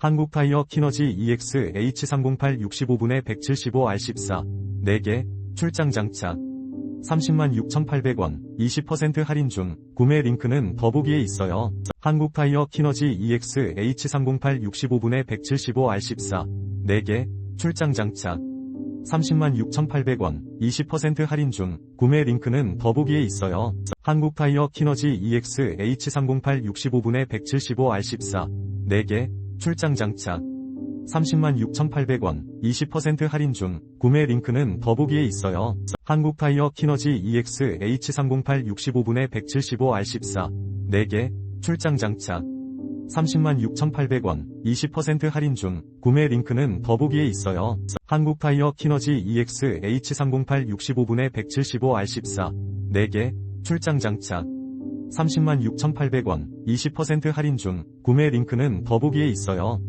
한국타이어 키너지 EX H308 65분에 175R14 4개. 출장 장착 306,800원. 20% 할인 중. 구매 링크는 더보기에 있어요. 한국타이어 키너지 EX H308 65분에 175R14 4개. 출장 장착 306,800원. 20% 할인 중. 구매 링크는 더보기에 있어요. 한국타이어 키너지 EX H308 65분에 175R14 4개 출장 장착 306,800원 20% 할인 중 구매 링크는 더보기에 있어요. 한국타이어 키너지 EX H308 65분에 175R14 4개 출장 장착 306,800원 20% 할인 중 구매 링크는 더보기에 있어요. 한국타이어 키너지 EX H308 65분에 175R14 4개 출장 장착 306,800원 20% 할인 중 구매 링크는 더보기에 있어요.